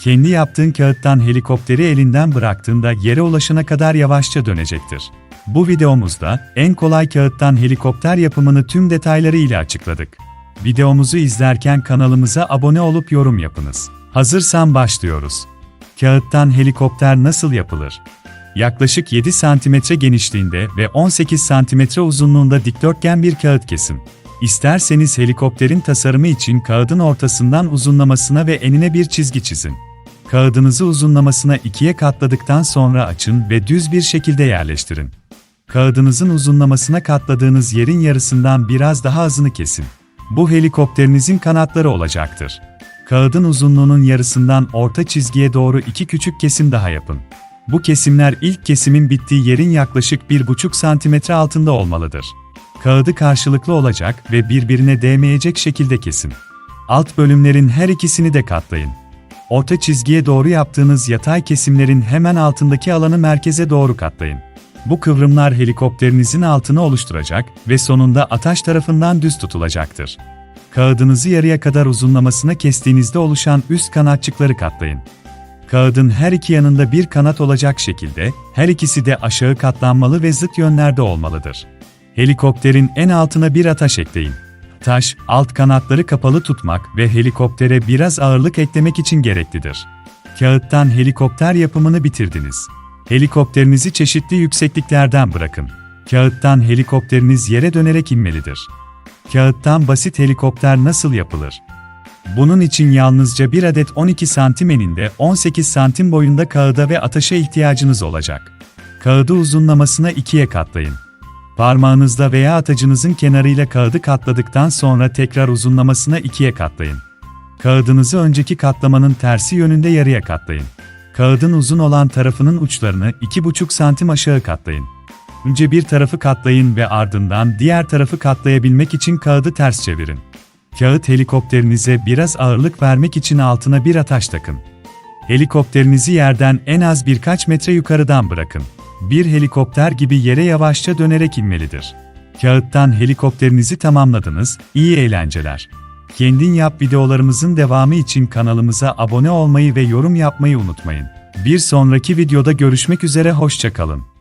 Kendi yaptığın kağıttan helikopteri elinden bıraktığında yere ulaşana kadar yavaşça dönecektir. Bu videomuzda en kolay kağıttan helikopter yapımını tüm detayları ile açıkladık. Videomuzu izlerken kanalımıza abone olup yorum yapınız. Hazırsan başlıyoruz. Kağıttan helikopter nasıl yapılır? Yaklaşık 7 cm genişliğinde ve 18 cm uzunluğunda dikdörtgen bir kağıt kesin. İsterseniz helikopterin tasarımı için kağıdın ortasından uzunlamasına ve enine bir çizgi çizin. Kağıdınızı uzunlamasına ikiye katladıktan sonra açın ve düz bir şekilde yerleştirin. Kağıdınızın uzunlamasına katladığınız yerin yarısından biraz daha azını kesin. Bu helikopterinizin kanatları olacaktır. Kağıdın uzunluğunun yarısından orta çizgiye doğru iki küçük kesim daha yapın. Bu kesimler ilk kesimin bittiği yerin yaklaşık 1,5 santimetre altında olmalıdır. Kağıdı karşılıklı olacak ve birbirine değmeyecek şekilde kesin. Alt bölümlerin her ikisini de katlayın. Orta çizgiye doğru yaptığınız yatay kesimlerin hemen altındaki alanı merkeze doğru katlayın. Bu kıvrımlar helikopterinizin altını oluşturacak ve sonunda ataş tarafından düz tutulacaktır. Kağıdınızı yarıya kadar uzunlamasına kestiğinizde oluşan üst kanatçıkları katlayın. Kağıdın her iki yanında bir kanat olacak şekilde, her ikisi de aşağı katlanmalı ve zıt yönlerde olmalıdır. Helikopterin en altına bir ataş ekleyin. Taş, alt kanatları kapalı tutmak ve helikoptere biraz ağırlık eklemek için gereklidir. Kağıttan helikopter yapımını bitirdiniz. Helikopterinizi çeşitli yüksekliklerden bırakın. Kağıttan helikopteriniz yere dönerek inmelidir. Kağıttan basit helikopter nasıl yapılır? Bunun için yalnızca bir adet 12 santim eninde 18 santim boyunda kağıda ve ataşa ihtiyacınız olacak. Kağıdı uzunlamasına ikiye katlayın. Parmağınızla veya atacınızın kenarıyla kağıdı katladıktan sonra tekrar uzunlamasına ikiye katlayın. Kağıdınızı önceki katlamanın tersi yönünde yarıya katlayın. Kağıdın uzun olan tarafının uçlarını 2,5 santim aşağı katlayın. Önce bir tarafı katlayın ve ardından diğer tarafı katlayabilmek için kağıdı ters çevirin. Kağıt helikopterinize biraz ağırlık vermek için altına bir ataş takın. Helikopterinizi yerden en az birkaç metre yukarıdan bırakın. Bir helikopter gibi yere yavaşça dönerek inmelidir. Kağıttan helikopterinizi tamamladınız, iyi eğlenceler. Kendin yap videolarımızın devamı için kanalımıza abone olmayı ve yorum yapmayı unutmayın. Bir sonraki videoda görüşmek üzere hoşçakalın.